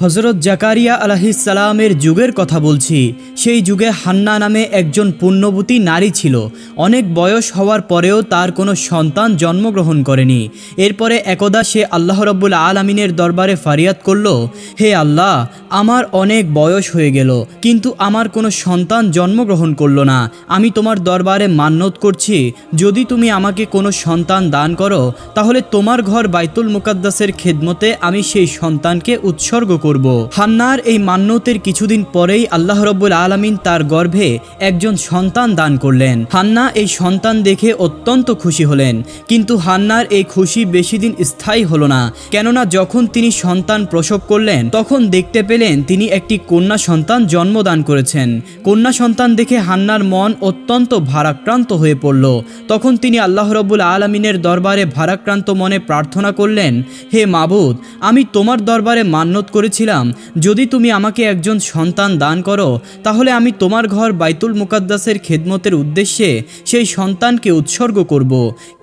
হজরত জাকারিয়া আলাহিসাল্লামের যুগের কথা বলছি। সেই যুগে হান্না নামে একজন পুণ্যবতী নারী ছিল। অনেক বয়স হওয়ার পরেও তার কোনো সন্তান জন্মগ্রহণ করেনি। এরপরে একদা সে আল্লাহ রব্বুল আলমিনের দরবারে ফারিয়াদ করল, হে আল্লাহ, আমার অনেক বয়স হয়ে গেল, কিন্তু আমার কোনো সন্তান জন্মগ্রহণ করল না। আমি তোমার দরবারে মান্যত করছি, যদি তুমি আমাকে কোনো সন্তান দান করো, তাহলে তোমার ঘর বাইতুল মুকাদ্দাসের খেদমতে আমি সেই সন্তানকে উৎসর্গ করব। হান্নার এই মান্যতের কিছুদিন পরেই আল্লাহ রব্বুল আলমিন তার গর্ভে একজন সন্তান দান করলেন। হান্না এই সন্তান দেখে অত্যন্ত খুশি হলেন, কিন্তু হান্নার এই খুশি বেশি দিন স্থায়ী হলো না, কেননা যখন তিনি সন্তান প্রসব করলেন, তখন দেখতে পেলেন তিনি একটি কন্যা সন্তান জন্মদান করেছেন। কন্যা সন্তান দেখে হান্নার মন অত্যন্ত ভারাক্রান্ত হয়ে পড়ল। তখন তিনি আল্লাহ রব্বুল আলমিনের দরবারে ভারাক্রান্ত মনে প্রার্থনা করলেন, হে মাবুদ, আমি তোমার দরবারে মান্যত করেছিলাম যদি তুমি আমাকে একজন সন্তান দান করো, তাহলে আমি তোমার ঘর বাইতুল মুকাদ্দাসের খেদমতের উদ্দেশ্যে সেই সন্তানকে উৎসর্গ করব।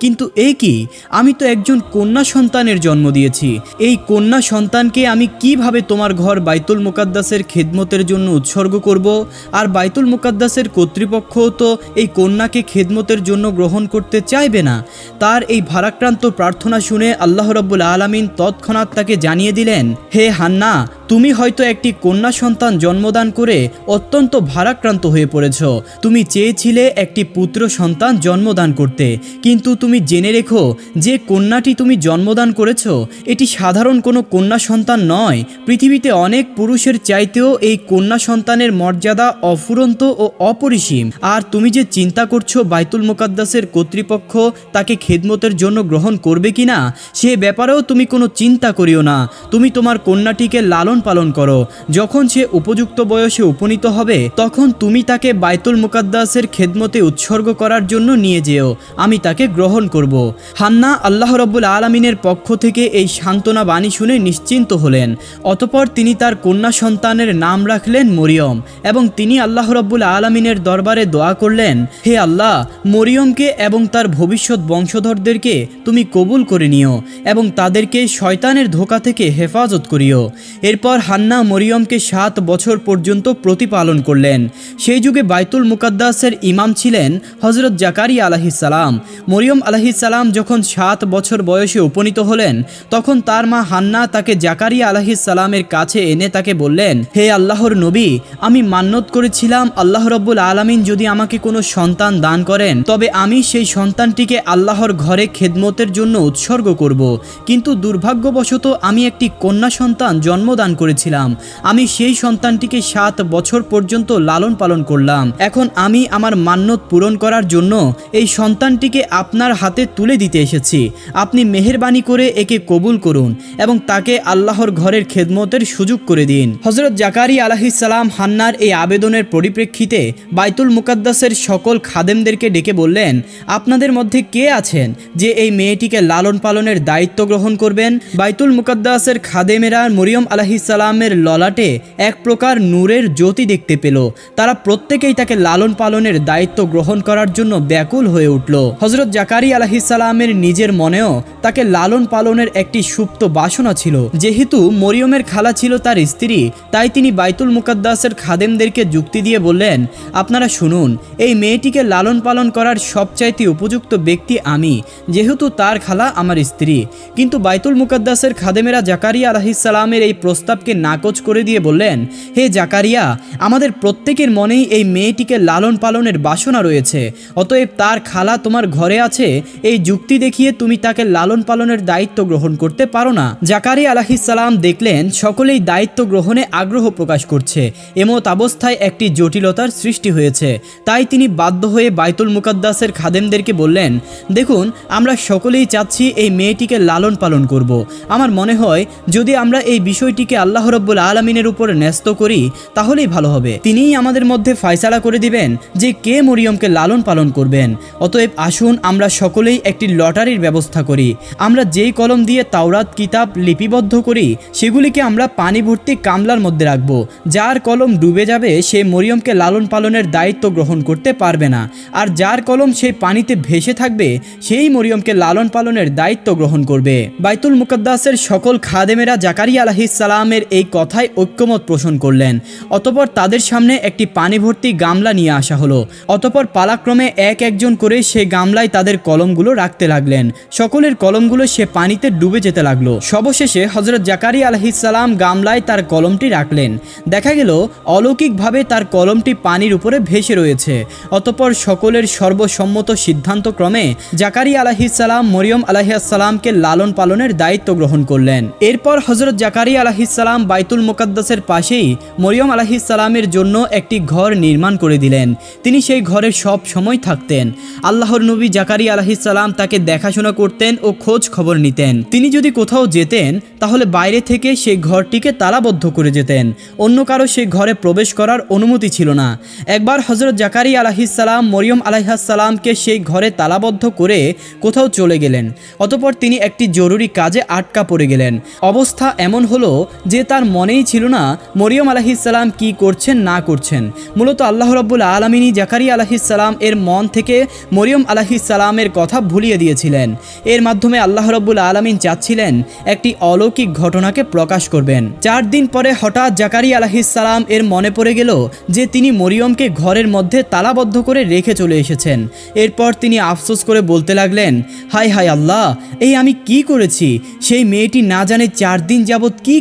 কিন্তু এ কি? আমি তো একজন কন্যা সন্তানের জন্ম দিয়েছি। এই কন্যা সন্তানকে আমি কীভাবে তোমার ঘর বাইতুল মুকাদ্দাসের খেদমতের জন্য উৎসর্গ করব? আর বাইতুল মুকাদ্দাসের কর্তৃপক্ষও তো এই কন্যাকে খেদমতের জন্য গ্রহণ করতে চাইবে না। তার এই ভারাক্রান্ত প্রার্থনা শুনে আল্লাহ রব্বুল আলমিন তৎক্ষণাৎ তাকে জানিয়ে দিলেন, হে হান্না তুমি হয়তো একটি কন্যা সন্তান জন্মদান করে অত্যন্ত ভারাক্রান্ত হয়ে পড়েছ। তুমি চেয়েছিলে একটি পুত্র সন্তান জন্মদান করতে। কিন্তু তুমি জেনে রেখো, যে কন্যাটি তুমি জন্মদান করেছ, এটি সাধারণ কোনো কন্যা সন্তান নয়। পৃথিবীতে অনেক পুরুষের চাইতেও এই কন্যা সন্তানের মর্যাদা অফুরন্ত ও অপরিসীম। আর তুমি যে চিন্তা করছ বাইতুল মোকাদ্দাসের কর্তৃপক্ষ তাকে খেদমতের জন্য গ্রহণ করবে কিনা, সে ব্যাপারেও তুমি কোনো চিন্তা করিও না। তুমি তোমার কন্যাটিকে লালন পালন করো। যখন সে উপযুক্ত বয়সে উপনীত হবে, তখন তুমি তাকে বাইতুল মুকাদ্দাসের খেদমতে উৎসর্গ করার জন্য নিয়ে যেও। আমি তাকে গ্রহণ করব। হান্না আল্লাহ রব্বুল আলমিনের পক্ষ থেকে এই সান্ত্বনা বাণী শুনে নিশ্চিন্ত হলেন। অতপর তিনি তার কন্যা সন্তানের নাম রাখলেন মরিয়ম এবং তিনি আল্লাহ রব্বুল আলমিনের দরবারে দোয়া করলেন, হে আল্লাহ, মরিয়মকে এবং তার ভবিষ্যৎ বংশধরদেরকে তুমি কবুল করে নিও এবং তাদেরকে শয়তানের ধোকা থেকে হেফাজত করিও। এরপর হান্না মরিয়মকে সাত বছর পর্যন্ত প্রতিপালন করলেন। সেই যুগে বাইতুল মুকাদ্দাসের ইমাম ছিলেন হজরত জাকারিয়া আলাহিসাল্লাম মরিয়ম আলাহিসাল্লাম যখন সাত বছর বয়সে উপনীত হলেন, তখন তার মা হান্না তাকে জাকারিয়া আলাহিসাল্লামের কাছে এনে তাকে বললেন, হে আল্লাহর নবী, আমি মান্যত করেছিলাম আল্লাহ রব্বুল আলমিন যদি আমাকে কোনো সন্তান দান করেন, তবে আমি সেই সন্তানটিকে আল্লাহর ঘরে খেদমতের জন্য উৎসর্গ করব। কিন্তু দুর্ভাগ্যবশত আমি একটি কন্যা সন্তান জন্মদান করেছিলাম। আমি সেই সন্তানটিকে সাত বছর পর্যন্ত লালন পালন করলাম। এখন আমি আমার মান্যত পূরণ করার জন্য এই সন্তানটিকে আপনার হাতে তুলে দিতে এসেছি। আপনি মেহেরবানি করে একে কবুল করুন এবং তাকে আল্লাহর ঘরের খেদমতের সুযোগ করে দিন। হজরত জাকারি আলাহিসাল্লাম হান্নার এই আবেদনের পরিপ্রেক্ষিতে বাইতুল মুকাদ্দাসের সকল খাদেমদেরকে ডেকে বললেন, আপনাদের মধ্যে কে আছেন যে এই মেয়েটিকে লালন পালনের দায়িত্ব গ্রহণ করবেন? বাইতুল মুকাদ্দাসের খাদেমেরা মরিয়ম আলাহিসাল্লামের ললাটে এক প্রকার নূরের জ্যোতি দেখতে পেল। তারা প্রত্যেকেই তাকে লালন পালনের দায়িত্ব গ্রহণ করার জন্য ব্যাকুল হয়ে উঠল। হজরত জাকারি আলাহিসাল্লামের নিজের মনেও তাকে লালন পালনের একটি সুপ্ত বাসনা ছিল। যেহেতু মরিয়মের খালা ছিল তার স্ত্রী, তাই তিনি বাইতুল মুকাদ্দাসের খাদেমদেরকে যুক্তি দিয়ে বললেন, আপনারা শুনুন, এই মেয়েটিকে লালন পালন করার সবচাইতে উপযুক্ত ব্যক্তি আমি, যেহেতু তার খালা আমার স্ত্রী। কিন্তু বাইতুল মুকাদ্দাসের খাদেমেরা জাকারিয়া আলাহিসাল্লামের এই প্রস্তাবকে নাকচ করে দিয়ে বললেন, হে জাকারিয়া, আমাদের প্রত্যেকের মনেই এই মেয়েটিকে লালন পালনের বাসনা রয়েছে। অতএব তার খালা তোমার ঘরে আছে, এই যুক্তি দেখিয়ে তুমি তাকে লালন পালনের দায়িত্ব গ্রহণ করতে পারো না। জাকারিয়া আলাহিসাল্লাম দেখলেন, সকলেই দায়িত্ব গ্রহণে আগ্রহ প্রকাশ করছে। এমত অবস্থায় একটি জটিলতার সৃষ্টি হয়েছে। তাই তিনি বাধ্য হয়ে বাইতুল মুকাদ্দাসের খাদেমদেরকে বললেন, দেখুন, আমরা সকলেই চাচ্ছি এই মেয়েটিকে লালন পালন করব। আমার মনে হয়, যদি আমরা এই বিষয়টিকে আল্লাহ রব্বুল আলমিনের উপর ন্যস্ত করি, তাহলেই ভালো হবে। তিনিই আমাদের মধ্যে ফয়সালা করে দিবেন যে কে মরিয়মকে লালন পালন করবেন। অতএব আসুন আমরা সকলেই একটি লটারির ব্যবস্থা করি। আমরা যেই কলম দিয়ে তাওরাত, কিতাব লিপিবদ্ধ করি, সেগুলিকে আমরা পানি ভর্তি কামলার মধ্যে রাখব। যার কলম ডুবে যাবে, সে মরিয়মকে লালন পালনের দায়িত্ব গ্রহণ করতে পারবে না। আর যার কলম সেই পানিতে ভেসে থাকবে, সেই মরিয়মকে লালন পালনের দায়িত্ব গ্রহণ করবে। বাইতুল মুকদ্দাসের সকল খাদেমেরা জাকারিয়া আলাহিসাল্লামের আলাহিসাল্লামের এই কথায় ঐক্যমত পোষণ করলেন। অতপর তাদের সামনে একটি পানি ভর্তি গামলা নিয়ে আসা হলো। অতপর পালাক্রমে এক একজন করে সেই গামলায় তাদের কলমগুলো রাখতে লাগলেন। সকলের কলমগুলো সে পানিতে ডুবে যেতে লাগল। সবশেষে হজরত জাকারি আলহিসাল্লাম গামলায় তার কলমটি রাখলেন। দেখা গেল, অলৌকিকভাবে তার কলমটি পানির উপরে ভেসে রয়েছে। অতপর সকলের সর্বসম্মত সিদ্ধান্ত ক্রমে জাকারি আলাহিসাল্লাম মরিয়ম আলাহিসাল্লামকে লালন পালনের দায়িত্ব গ্রহণ করলেন। এরপর হজরত জাকারি আলাহিসাল্লাম বাইতুল মোকাদ্দাসের পাশেই মরিয়ম আলাহিসাল্লামের জন্য একটি ঘর নির্মাণ করে দিলেন। তিনি সেই ঘরে সব সময় থাকতেন। আল্লাহর নবী জাকারি আলাহিসাল্লাম তাকে দেখাশোনা করতেন ও খোঁজ খবর নিতেন। তিনি যদি কোথাও যেতেন, তাহলে বাইরে থেকে সেই ঘরটিকে তালাবদ্ধ করে যেতেন। অন্য কারও সেই ঘরে প্রবেশ করার অনুমতি ছিল না। একবার হজরত জাকারি আলাহিসাল্লাম মরিয়ম আলাইহাসাল্লামকে সেই ঘরে তালাবদ্ধ করে কোথাও চলে গেলেন। অতপর তিনি একটি জরুরি কাজে আটকা পড়ে গেলেন। অবস্থা এমন হলো যে তার মনেই ছিল না মরিয়ম আলাহিসাল্লাম কি করছেন, না করছেন। মূলত আল্লাহ রব্বুল আলমিনী জাকারি আলাহিসাল্লাম এর মন থেকে মরিয়ম আলাহিসাল্লামের কথা ভুলিয়ে দিয়েছিলেন। এর মাধ্যমে আল্লাহ রব্বুল আলমিন চাচ্ছিলেন একটি অলৌকিক ঘটনাকে প্রকাশ করবেন। চার দিন পরে হঠাৎ জাকারি আলাহিসাল্লাম এর মনে পড়ে গেল যে তিনি মরিয়মকে ঘরের মধ্যে তালাবদ্ধ করে রেখে চলে এসেছেন। এরপর তিনি আফসোস করে বলতে লাগলেন হাই হাই আল্লাহ, এই আমি কি করেছি? সেই মেয়েটি না জানে চার দিন যাবৎ কি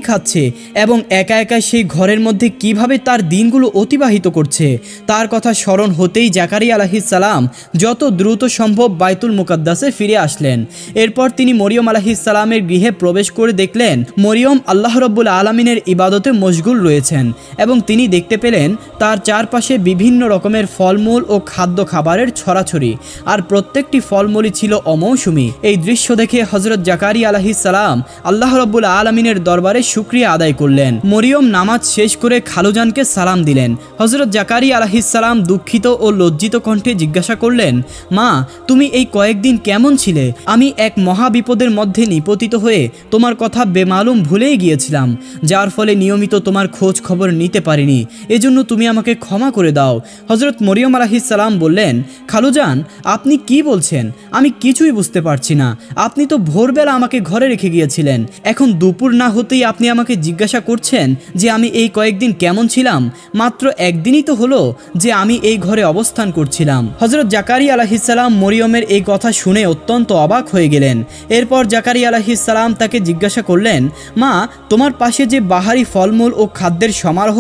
এবং একা একা সেই ঘরের মধ্যে কীভাবে তার দিনগুলো অতিবাহিত করছে, তার কথা স্মরণ হতেই জাকারি আলাহিসাল্লাম যত দ্রুত সম্ভব বাইতুল মুকাদ্দাসে ফিরে আসলেন। এরপর তিনি মরিয়ম আলাহিসাল্লামের গৃহে প্রবেশ করে দেখলেন, মরিয়ম আল্লাহ রব্বুল আলমিনের ইবাদতে মশগুল রয়েছেন এবং তিনি দেখতে পেলেন তার চারপাশে বিভিন্ন রকমের ফলমূল ও খাদ্য খাবারের ছড়াছড়ি আর প্রত্যেকটি ফলমূলই ছিল অমৌসুমি। এই দৃশ্য দেখে হজরত জাকারি সালাম আল্লাহ রব্বুল আলমিনের দরবারে শুক্রিয়া আদায় করলেন। মরিয়ম নামাজ শেষ করে খালুজানকে সালাম দিলেন। হজরত জাকারি আলাহিসাল্লাম দুঃখিত ও লজ্জিত কণ্ঠে জিজ্ঞাসা করলেন, মা, তুমি এই কয়েকদিন কেমন ছিলে? আমি এক মহা বিপদের মধ্যে নিপতিত হয়ে তোমার কথা বেমালুম ভুলেই গিয়েছিলাম, যার ফলে নিয়মিত তোমার খোঁজ খবর নিতে পারিনি। এজন্য তুমি আমাকে ক্ষমা করে দাও। হজরত মরিয়ম আলাহিসাল্লাম বললেন, খালুজান, আপনি কি বলছেন? আমি কিছুই বুঝতে পারছি না। আপনি তো ভোরবেলা আমাকে ঘরে রেখে গিয়েছিলেন। এখন দুপুর না হতেই আপনি আমাকে জিজ্ঞাসা করছেন যে আমি এই কয়েকদিন কেমন ছিলাম। মাত্র একদিনই তো হলো যে আমি এই ঘরে অবস্থান করছিলাম। হজরত জাকারি আলাহিসাল্লাম মরিয়মের এই কথা শুনে অত্যন্ত অবাক হয়ে গেলেন। এরপর জাকারি আলাহিসাল্লাম তাকে জিজ্ঞাসা করলেন, মা, তোমার পাশে যে বাহারি ফলমূল ও খাদ্যের সমারোহ,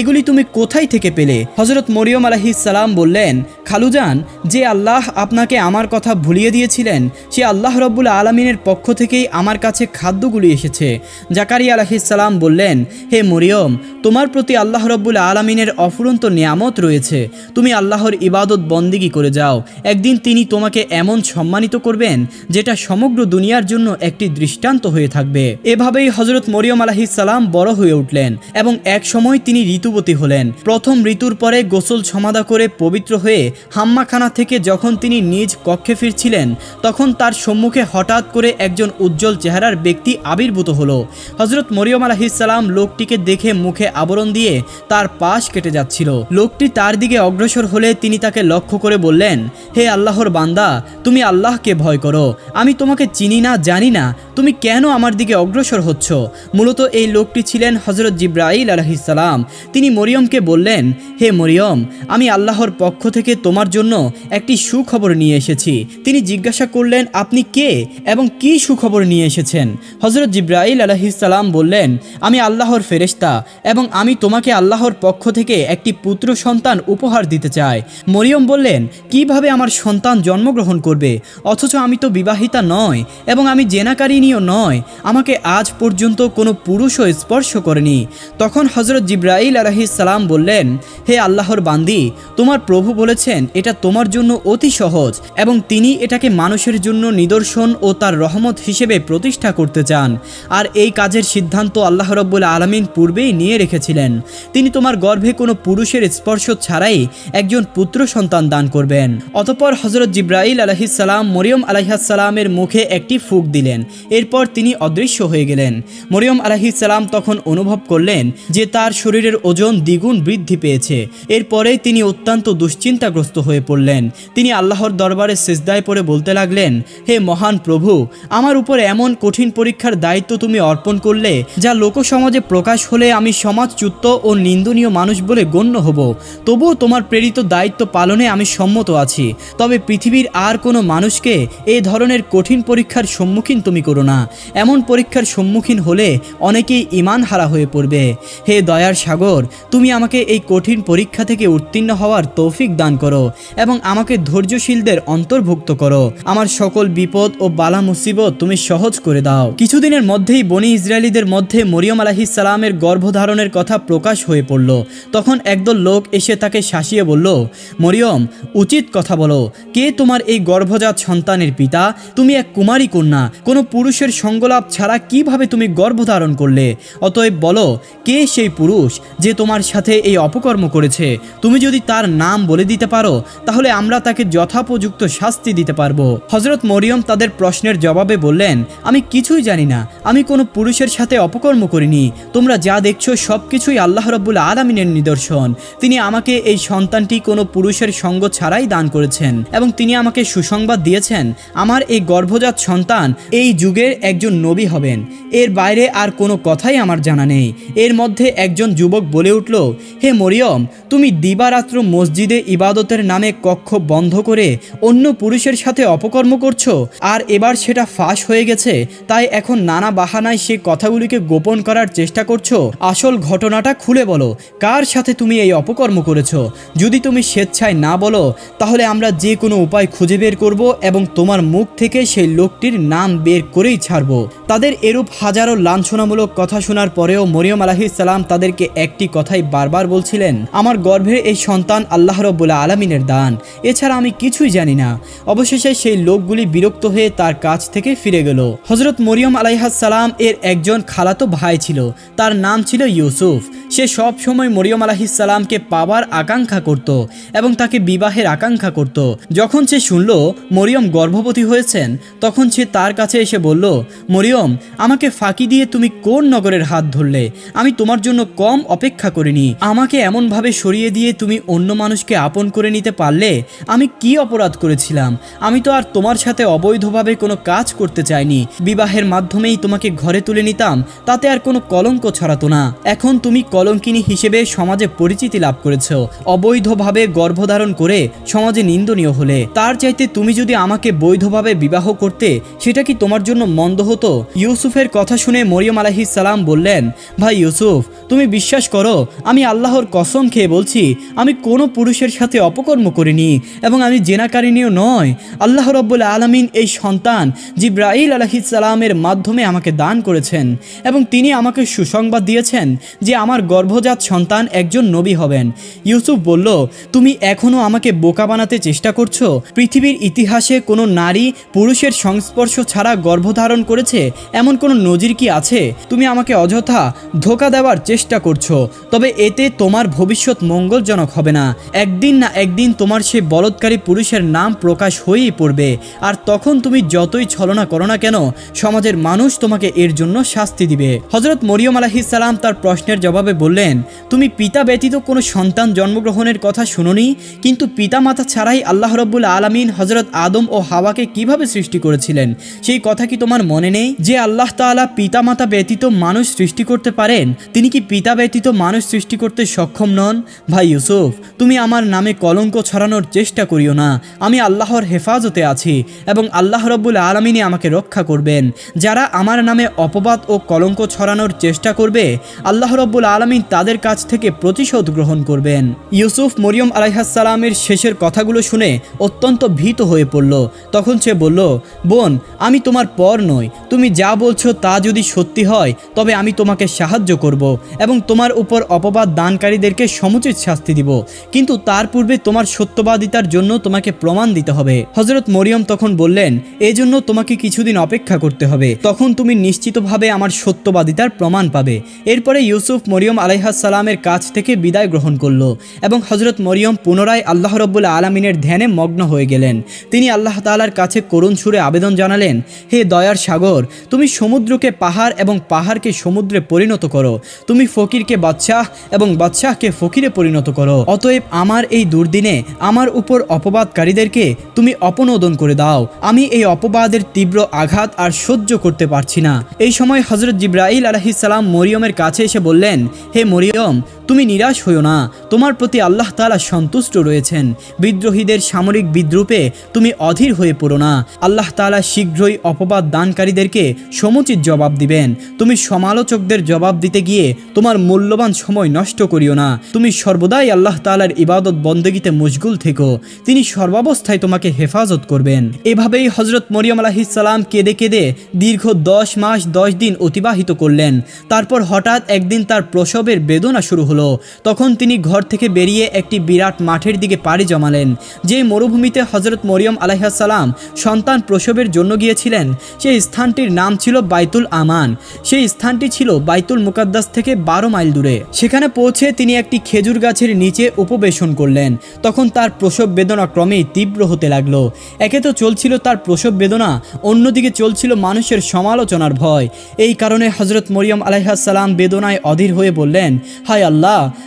এগুলি তুমি কোথায় থেকে পেলে? হজরত মরিয়ম আলাহিসাল্লাম বললেন, খালুজান, যে আল্লাহ আপনাকে আমার কথা ভুলিয়ে দিয়েছিলেন, সে আল্লাহ রব্বুল আলমিনের পক্ষ থেকেই আমার কাছে খাদ্যগুলি এসেছে। জাকারি আলাহিসাল্লাম বললেন, হে মরিয়ম, তোমার প্রতি আল্লাহ রব্বুল আলমিনের অফুরন্ত নিয়ামত রয়েছে। তুমি আল্লাহর ইবাদত বন্দিগি করে যাও। একদিন তিনি তোমাকে এমন সম্মানিত করবেন, যেটা সমগ্র দুনিয়ার জন্য একটি দৃষ্টান্ত হয়ে থাকবে। এভাবেই হজরত মরিয়ম আলাহিসাল্লাম বড় হয়ে উঠলেন এবং এক সময় তিনি ঋতুবতী হলেন। প্রথম ঋতুর পরে গোসল সমাধা করে পবিত্র হয়ে হাম্মাখানা থেকে যখন তিনি নিজ কক্ষে ফিরছিলেন, তখন তার সম্মুখে হঠাৎ করে একজন উজ্জ্বল চেহারার ব্যক্তি আবির্ভূত হলো। হজরত মরিয়ম আলাহিসাল্লাম লোকটিকে দেখে মুখে আবরণ দিয়ে তার পাশ কেটে যাচ্ছিল। লোকটি তার দিকে অগ্রসর হলে তিনি তাকে লক্ষ্য করে বললেন, হে আল্লাহর বান্দা, তুমি আল্লাহকে ভয় করো। আমি তোমাকে চিনি না, জানি না। তুমি কেন আমার দিকে অগ্রসর হচ্ছ? মূলত এই লোকটি ছিলেন হজরত জিব্রাইল আলহিসাল্লাম তিনি মরিয়মকে বললেন, হে মরিয়ম, আমি আল্লাহর পক্ষ থেকে তোমার জন্য একটি সুখবর নিয়ে এসেছি। তিনি জিজ্ঞাসা করলেন, আপনি কে এবং কি সুখবর নিয়ে এসেছেন? হজরত জিব্রাইল আলহিসাল্লাম বললেন, আমি আল্লাহর ফেরেশতা এবং আমি তোমাকে আল্লাহর পক্ষ থেকে একটি পুত্র সন্তান উপহার দিতে চাই। মরিয়ম বললেন, কীভাবে আমার সন্তান জন্মগ্রহণ করবে? অথচ আমি তো বিবাহিতা নয় এবং আমি জেনাকারিনীও নয়। আমাকে আজ পর্যন্ত কোনো পুরুষও স্পর্শ করেনি। তখন হজরত জিব্রাইল আলহি সালাম বললেন, হে আল্লাহর বান্দি, তোমার প্রভু বলেছেন, এটা তোমার জন্য অতি সহজ এবং তিনি এটাকে মানুষের জন্য নিদর্শন ও তার রহমত হিসেবে প্রতিষ্ঠা করতে চান। আর এই কাজের সিদ্ধান্ত আল্লাহ রব্বুল আলমিন পূর্বেই নিয়ে রেখেছিলেন। তিনি তোমার গর্ভে কোনো পুরুষের স্পর্শ ছাড়াই একজন পুত্র সন্তান দান করবেন। অতপর হজরত জিব্রাইল আলহিসাল্লাম মরিয়ম আলহিসাল্লামের মুখে একটি ফুক দিলেন। এরপর তিনি অদৃশ্য হয়ে গেলেন। মরিয়ম আলাহিসাল্লাম তখন অনুভব করলেন যে তার শরীরের ওজন দ্বিগুণ বৃদ্ধি পেয়েছে। এরপরেই তিনি অত্যন্ত দুশ্চিন্তাগ্রস্ত হয়ে পড়লেন। তিনি আল্লাহর দরবারে সেজদায় পড়ে বলতে লাগলেন, হে মহান প্রভু, আমার উপর এমন কঠিন পরীক্ষার দায়িত্ব তুমি অর্পণ করলে যা লোকসমাজে প্রকাশ হলে আমি সমাজচ্যুত ও নিন্দনীয় মানুষ বলে গণ্য হব। তবুও তোমার প্রেরিত দায়িত্ব পালনে আমি সম্মত আছি। তবে পৃথিবীর আর কোনো মানুষকে এই ধরনের কঠিন পরীক্ষার সম্মুখীন তুমি করো না। এমন পরীক্ষার সম্মুখীন হলে অনেকেই ইমান হারা হয়ে পড়বে। হে দয়ার সাগর, তুমি আমাকে এই কঠিন পরীক্ষা থেকে উত্তীর্ণ হওয়ার তৌফিক দান করো এবং আমাকে ধৈর্যশীলদের অন্তর্ভুক্ত করো। আমার সকল বিপদ ও বালা মুসিবত তুমি সহজ করে দাও। কিছুদিনের মধ্যেই বনি ইসরায়েলিদের মধ্যে মরিয়ম আলাহিস সালামের গর্ভধারণের কথা প্রকাশ হয়ে পড়ল। তখন একদল লোক এসে তাকে শাসিয়ে বলল, মরিয়ম, উচিত কথা বলো। কে তোমার এই গর্ভজাত সন্তানের পিতা? তুমি এক কুমারী কন্যা। কোনো পুরুষের সঙ্গলাভ ছাড়া কীভাবে তুমি গর্ভধারণ করলে? অতএব বলো, কে সেই পুরুষ যে তোমার সাথে এই অপকর্ম করেছে? তুমি যদি তার নাম বলে দিতে পারো, তাহলে আমরা তাকে যথাপযুক্ত শাস্তি দিতে পারব। হজরত মরিয়ম তাদের প্রশ্নের জবাবে বললেন, আমি কিছুই জানি না। আমি কোনো পুরুষের সাথে অপকর্ম করিনি। তোমরা যা দেখছ সব কিছুই আল্লাহ রব্বুল আলমিনের নিদর্শন। তিনি আমাকে এই সন্তানটি কোনো পুরুষের সঙ্গ ছাড়াই দান করেছেন এবং তিনি আমাকে সুসংবাদ দিয়েছেন, আমার এই গর্ভজাত সন্তান এই যুগের একজন নবী হবেন। এর বাইরে আর কোনো কথাই আমার জানা নেই। এর মধ্যে একজন যুবক বলে উঠল, হে মরিয়ম, তুমি দিবারাত্র মসজিদে ইবাদতের নামে কক্ষ বন্ধ করে অন্য পুরুষের সাথে অপকর্ম করছ, আর এবার সেটা ফাঁস হয়ে গেছে, তাই এখন নানা বাহানায় সে কথাগুলিকে গোপন করার চেষ্টা করছ? আসল ঘটনাটা খুলে বলো। কার সাথে তুমি এই অপকর্ম করেছ? যদি তুমি স্বেচ্ছায় না বলো, তাহলে আমরা যে কোনো উপায় খুঁজে বের করব এবং তোমার মুখ থেকে সেই লোকটির নাম বের করেই ছাড়বো। তাদের এরূপ হাজারো লাঞ্ছনামূলক কথা শোনার পরেও মরিয়ম আলাহিসাল্লাম তাদেরকে একটি কথাই বারবার বলছিলেন, আমার গর্ভের এই সন্তান আল্লাহ রব্বুল্লা আলমিনের দান। এছাড়া আমি কিছুই জানি না। অবশেষে সেই লোকগুলি বিরক্ত হয়ে তার কাছ থেকে ফিরে গেল। হজরত মরিয়ম আলাইহাসাল্লাম এর একজন খালাতো ভাই ছিল। তার নাম ছিল ইউসুফ। সে সব সময় মরিয়ম আলাহিসাল্লামকে পাওয়ার আকাঙ্ক্ষা করত এবং তাকে বিবাহের আকাঙ্ক্ষা করত। যখন সে শুনল মরিয়ম গর্ভবতী হয়েছেন, তখন সে তার কাছে এসে বলল, মরিয়ম, আমাকে ফাঁকি দিয়ে তুমি কোন নগরের হাত ধরলে? আমি তোমার জন্য কম অপেক্ষা করিনি। আমাকে এমনভাবে সরিয়ে দিয়ে তুমি অন্য মানুষকে আপন করে নিতে পারলে? আমি কি অপরাধ করেছিলাম? আমি তো আর তোমার সাথে অবৈধভাবে কোনো কাজ করতে চাইনি। বিবাহের মাধ্যমেই তোমাকে ঘরে তুলে নিতাম, তাতে আর কোনো কলঙ্ক ছড়াতো না। এখন তুমি কলঙ্কিনী হিসেবে সমাজে পরিচিতি লাভ করেছ। অবৈধভাবে গর্ভধারণ করে সমাজে নিন্দনীয় হলে। তার চাইতে তুমি যদি আমাকে বৈধভাবে বিবাহ করতে, সেটা কি তোমার জন্য মন্দ হতো? ইউসুফের কথা শুনে মরিয়ম আলাহিস সালাম বললেন, ভাই ইউসুফ, তুমি বিশ্বাস করো, আমি আল্লাহর কসম খেয়ে বলছি, আমি কোনো পুরুষের সাথে অপকর্ম করিনি এবং আমি জেনাকারিনীও নয়। আল্লাহ রব্বুল আলমিন এই সন্তান জিব্রাইল আলহিস সালামের মাধ্যমে আমাকে দান করেছেন এবং তিনি আমাকে সুসংবাদ দিয়েছেন যে আমার গর্ভজাত সন্তান একজন নবী হবেন। ইউসুফ বলল, তুমি এখনও আমাকে বোকা বানাতে চেষ্টা করছ? পৃথিবীর ইতিহাসে কোনো নারী পুরুষের সংস্পর্শ ছাড়া গর্ভধারণ করেছে? এমন কোনো নজির কি আছে? তুমি আমাকে অযথা ধোকা দেওয়ার চেষ্টা করছ। তবে এতে তোমার ভবিষ্যৎ মঙ্গলজনক হবে না। একদিন না একদিন তোমার সে বলৎকারী পুরুষের নাম প্রকাশ হয়েই পড়বে। আর তখন তুমি যতই ছলনা করো না কেন, সমাজের মানুষ তোমাকে এর জন্য শাস্তি দিবে। হজরত মরিয়ম আলাহিসাল্লাম তার প্রশ্নের জবাবে বললেন, তুমি পিতা ব্যতীত কোনো সন্তান জন্মগ্রহণের কথা শুনোনি, কিন্তু পিতা মাতা ছাড়াই আল্লাহ রব্বুল আলমিন হজরত আদম ও হাওয়াকে কীভাবে সৃষ্টি করেছিলেন? সেই কথা কি তোমার মনে নেই? যে আল্লাহ তাআলা পিতা মাতা ব্যতীত মানুষ সৃষ্টি করতে পারেন, তিনি কি পিতা ব্যতীত মানুষ সৃষ্টি করতে সক্ষম নন? ভাই ইউসুফ, তুমি আমার নামে কলঙ্ক ছড়ানোর চেষ্টা করিও না। আমি আল্লাহর হেফাজতে আছি এবং আল্লাহ রব্বুল আলমিনই আমাকে রক্ষা করবেন। যারা আমার নামে অপবাদ ও কলঙ্ক ছড়ানোর চেষ্টা করবে, আল্লাহ রব্বুল আলমিন তাদের কাছ থেকে প্রতিশোধ গ্রহণ করবেন। ইউসুফ মরিয়ম আলাইহাসালামের শেষের কথাগুলো শুনে অত্যন্ত ভীত হয়ে পড়ল। তখন সে বলল, বোন, আমি তোমার পর নই। তুমি যা বলছো তা যদি সত্যি হয়, তবে আমি তোমাকে সাহায্য করব এবং তোমার উপর অপবাদ দানকারীদেরকে সমুচিত শাস্তি দিব। কিন্তু তার পূর্বে তোমার সত্যবাদিতার জন্য তোমাকে প্রমাণ দিতে হবে। হজরত মরিয়ম তখন বললেন, এজন্য তোমাকে কিছুদিন অপেক্ষা করতে হবে। তখন তুমি নিশ্চিতভাবে আমার সত্যবাদিতার প্রমাণ পাবে। এরপরে ইউসুফ মরিয়ম আলাইহাসালামের কাছ থেকে বিদায় গ্রহণ করল এবং হজরত মরিয়ম পুনরায় আল্লাহ রব্বুল আলমিনের ধ্যানে মগ্ন হয়ে গেলেন। তিনি আল্লাহ তালার কাছে করুণ সুরে আবেদন জানালেন, হে দয়ার সাগর, তুমি সমুদ্রকে পাহাড় এবং পাহাড়কে সমুদ্রে পরিণত করো। তুমি ফকিরকে বাদশাহ এবং বাদশাহকে ফকিরে পরিণত করো। অতএব আমার এই দুর্দিনে আমার উপর অপবাদকারীদেরকে তুমি অপনোদন করে দাও। আমি এই অপবাদের তীব্র আঘাত আর সহ্য করতে পারছি না। এই সময় হজরত জিব্রাইল আলহিসাল্লাম মরিয়মের কাছে এসে বললেন হে মরিয়ম তুমি নিরাশ হইও না, তোমার প্রতি আল্লাহ তাআলা সন্তুষ্ট রয়েছেন। বিদ্রোহীদের সামরিক বিদ্রুপে তুমি অধীর হয়ে পড়ো না। আল্লাহ তালা শীঘ্রই অপবাদ দানকারীদেরকে সমুচিত জবাব দিবেন। তুমি সমালোচকদের জবাব দিতে গিয়ে তোমার মূল্যবান সময় নষ্ট করিও না। তুমি সর্বদাই আল্লাহ তাআলার ইবাদত বন্দেগীতে মশগুল থেকো। তিনি সর্বাবস্থায় তোমাকে হেফাজত করবেন। এভাবেই হজরত মরিয়ম আলাহিসাল্লাম কেঁদে কেঁদে দীর্ঘ দশ মাস দশ দিন অতিবাহিত করলেন। তারপর হঠাৎ একদিন তার প্রসবের বেদনা শুরু হলো। তখন তিনি ঘর থেকে বেরিয়ে একটি বিরাট মাঠের দিকে পাড়ি জমালেন, যে মরুভূমিতে হজরত মরিয়ম আলাইহাসাল্লাম সন্তান প্রসবের জন্য গিয়েছিলেন। সেই স্থানটির নাম ছিল বাইতুল আমান। সেই স্থানটি ছিল বাইতুল মুকাদ্দাস থেকে বারো মাইল দূরে। সেখানে পৌঁছে তিনি একটি খেজুর গাছের নিচে উপবেশন করলেন। তখন তার প্রসব বেদনা ক্রমেই তীব্র হতে লাগল। একে তো চলছিল তার প্রসব বেদনা, অন্যদিকে চলছিল মানুষের সমালোচনার ভয়। এই কারণে হজরত মরিয়ম আলাইহাসাল্লাম বেদনায় অধীর হয়ে বললেন, হায় আল্লাহ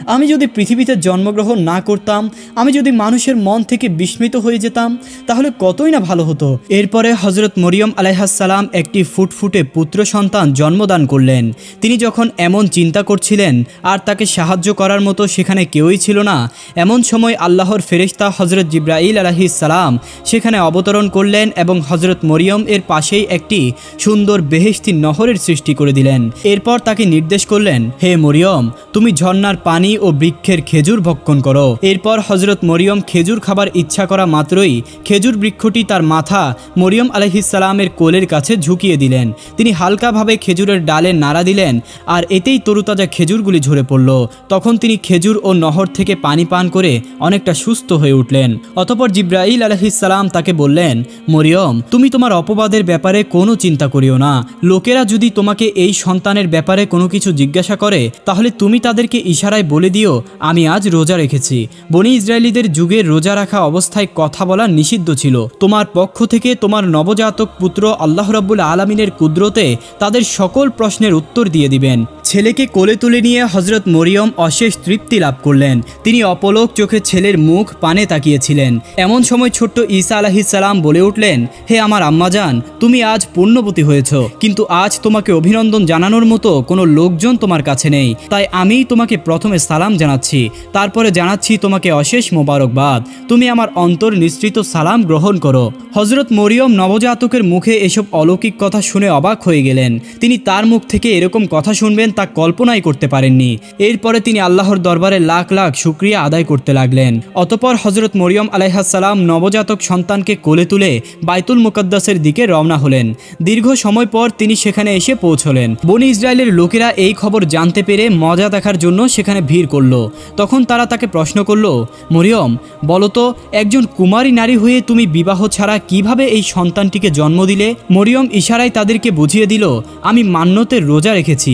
আমি যদি পৃথিবীতে জন্মগ্রহণ না করতাম, আমি যদি মানুষের মন থেকে বিস্মিত হয়ে যেতাম, তাহলে কতই না ভালো হতো। এরপরে হজরত মরিয়ম আলাইহাসাল্লাম একটি ফুটফুটে পুত্র সন্তান জন্মদান করলেন। তিনি যখন এমন চিন্তা করছিলেন, আর তাকে সাহায্য করার মতো সেখানে কেউই ছিল না, এমন সময় আল্লাহর ফেরেশতা হজরত জিব্রাইল আলাহি সালাম সেখানে অবতরণ করলেন এবং হজরত মরিয়ম এর পাশেই একটি সুন্দর বেহেস্তি নহরের সৃষ্টি করে দিলেন। এরপর তাকে নির্দেশ করলেন, হে মরিয়ম, তুমি ঝর্ণার পানি ও বৃক্ষের খেজুর ভক্ষণ করো। এরপর হজরত মরিয়ম খেজুর খাবার ইচ্ছা করা মাত্রই খেজুর বৃক্ষটি তার মাথা মরিয়ম আলহিসালামের কোলের কাছে ঝুঁকিয়ে দিলেন। তিনি হালকাভাবে খেজুরের ডালে নাড়া দিলেন আর এতেই তরুতাজা খেজুরগুলি ঝরে পড়ল। তখন তিনি খেজুর ও নহর থেকে পানি পান করে অনেকটা সুস্থ হয়ে উঠলেন। অতপর জিব্রাইল আলহিসাল্লাম তাকে বললেন, মরিয়ম, তুমি তোমার অপবাদের ব্যাপারে কোনো চিন্তা করিও না। লোকেরা যদি তোমাকে এই সন্তানের ব্যাপারে কোনো কিছু জিজ্ঞাসা করে, তাহলে তুমি তাদেরকে ইশারায় বলে দিও, আমি আজ রোজা রেখেছি। বনি ইসরায়েলিদের যুগে রোজা রাখা অবস্থায় কথা বলা নিষিদ্ধ ছিল। তোমার পক্ষ থেকে তোমার নবজাতক পুত্র আল্লাহ রব্বুল আলমিনের কুদরতে তাদের সকল প্রশ্নের উত্তর দিয়ে দিবেন। ছেলেকে কোলে তুলে নিয়ে হজরত মরিয়ম অশেষ তৃপ্তি লাভ করলেন। তিনি অপলক চোখে ছেলের মুখ পানে তাকিয়েছিলেন। এমন সময় ছোট্ট ঈসা আলাহিসাল্লাম বলে উঠলেন, হে আমার আম্মাজান, তুমি আজ পূর্ণবতী হয়েছ, কিন্তু আজ তোমাকে অভিনন্দন জানানোর মতো কোনো লোকজন তোমার কাছে নেই। তাই আমিই তোমাকে প্রথমে সালাম জানাচ্ছি, তারপরে জানাচ্ছি তোমাকে অশেষ মোবারকবাদ। তুমি আমার অন্তর নিশ্চিত সালাম গ্রহণ করো। হজরত মরিয়ম নবজাতকের মুখে এসব অলৌকিক কথা শুনে অবাক হয়ে গেলেন। তিনি তার মুখ থেকে এরকম কথা শুনবেন তা কল্পনাই করতে পারেননি। এরপরে তিনি আল্লাহর দরবারে লাখ লাখ শুক্রিয়া আদায় করতে লাগলেন। অতপর হজরত মরিয়ম আলাইহাসাল্লাম নবজাতক সন্তানকে কোলে তুলে বাইতুল মুকদ্দাসের দিকে রওনা হলেন। দীর্ঘ সময় পর তিনি সেখানে এসে পৌঁছলেন। বনি ইসরায়েলের লোকেরা এই খবর জানতে পেরে মজা দেখার জন্য সেখানে ভিড় করল। তখন তারা তাকে প্রশ্ন করল, মরিয়ম বলতো একজন কুমারী নারী হয়ে তুমি বিবাহ ছাড়া কীভাবে এই সন্তানটিকে জন্ম দিলে? মরিয়ম ইশারায় তাদেরকে বুঝিয়ে দিল, আমি মান্যতের রোজা রেখেছি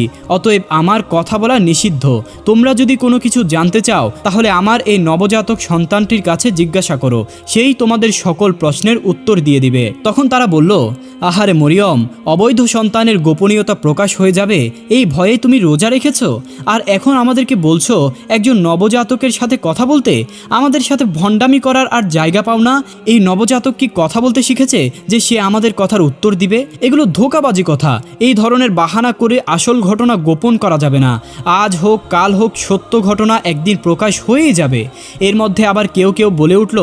অতএব আমার কথা বলা নিষিদ্ধ। তোমরা যদি কোনো কিছু জানতে চাও, তাহলে আমার এই নবজাতক সন্তানটির কাছে জিজ্ঞাসা করো। সেই তোমাদের সকল প্রশ্নের উত্তর দিয়ে দিবে। তখন তারা বলল, আহারে মরিয়ম, অবৈধ সন্তানের গোপনীয়তা প্রকাশ হয়ে যাবে? এই ভয়ে তুমি রোজা রেখেছ? আর এখন আমাদেরকে বলছো, একজন নবজাতকের সাথে কথা বলতে? আমাদের সাথে ভণ্ডামি করার আর জায়গা পাও না? এই নবজাতক কি কথা বলতে শিখেছে যে সে আমাদের কথার উত্তর দিবে? এগুলো ধোকাবাজি কথা। এই ধরনের বাহানা করে আসল ঘটনা গোপন করা যাবে না। আজ হোক, কাল হোক, সত্য ঘটনা একদিন প্রকাশ হয়েই যাবে। এর মধ্যে আবার কেউ কেউ বলে উঠল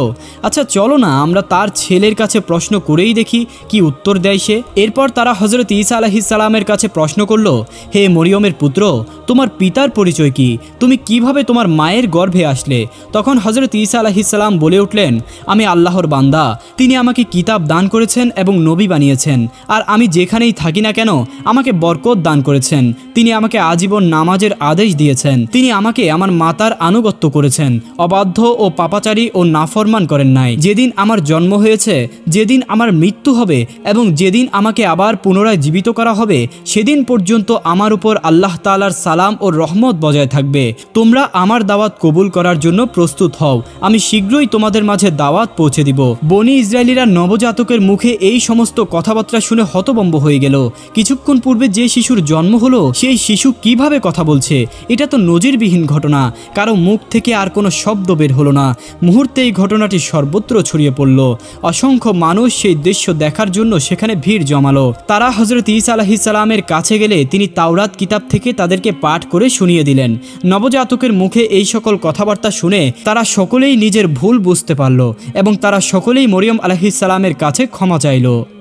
আচ্ছা চলো না, আমরা তার ছেলের কাছে প্রশ্ন করেই দেখি, কি উত্তর দেয় সে? এরপর তারা হজরত ঈসা আলাহিসাল্লামের কাছে প্রশ্ন করল, হে মরিয়মের পুত্র, তোমার পিতার পরিচয় কি? তুমি কীভাবে তোমার মায়ের গর্ভে আসলে? তখন হজরত ঈসা আলাহিসাল্লাম বলে উঠলেন, আমি আল্লাহর বান্দা, তিনি আমাকে কিতাব দান করেছেন এবং নবী বানিয়েছেন, আর আমি যেখানেই থাকি না কেন, আমাকে বরকত দান করেছেন, তিনি আমাকে আজীবন নামাজের আদেশ দিয়েছেন। তিনি আমাকে আমার মাতার আনুগত্য করেছেন। অবাধ্য ও পাপাচারী ও নাফরমান করেন নাই। যেদিন আমার জন্ম হয়েছে, যেদিন আমার মৃত্যু হবে এবং যেদিন আমাকে আবার পুনরায় জীবিত করা হবে, সেদিন পর্যন্ত আমার উপর আল্লাহ তালার সালাম ও রহমত বজায় থাকবে। তোমরা আমার দাওয়াত কবুল করার জন্য প্রস্তুত হও। আমি শীঘ্রই তোমাদের মাঝে দাওয়াত পৌঁছে দিব। বনি ইসরায়েলিরা নবজাতকের মুখে এই সমস্ত কথাবার্তা শুনে হতবম্ব হয়ে গেল। কিছুক্ষণ পূর্বে যে শিশুর জন্ম হলো, সেই কীভাবে কথা বলছে, এটা তো নজিরবিহীন ঘটনা। কারও মুখ থেকে আর কোনো শব্দ বের হলো না। মুহূর্তে এই ঘটনাটি সর্বত্র ছড়িয়ে পড়ল। অসংখ্য মানুষ সেই দৃশ্য দেখার জন্য সেখানে ভিড় জমালো। তারা হজরত ইসা আলাহিসাল্লামের কাছে গেলে তিনি তাওরাত কিতাব থেকে তাদেরকে পাঠ করে শুনিয়ে দিলেন। নবজাতকের মুখে এই সকল কথাবার্তা শুনে তারা সকলেই নিজের ভুল বুঝতে পারল এবং তারা সকলেই মরিয়ম আলাহিসাল্লামের কাছে ক্ষমা চাইল।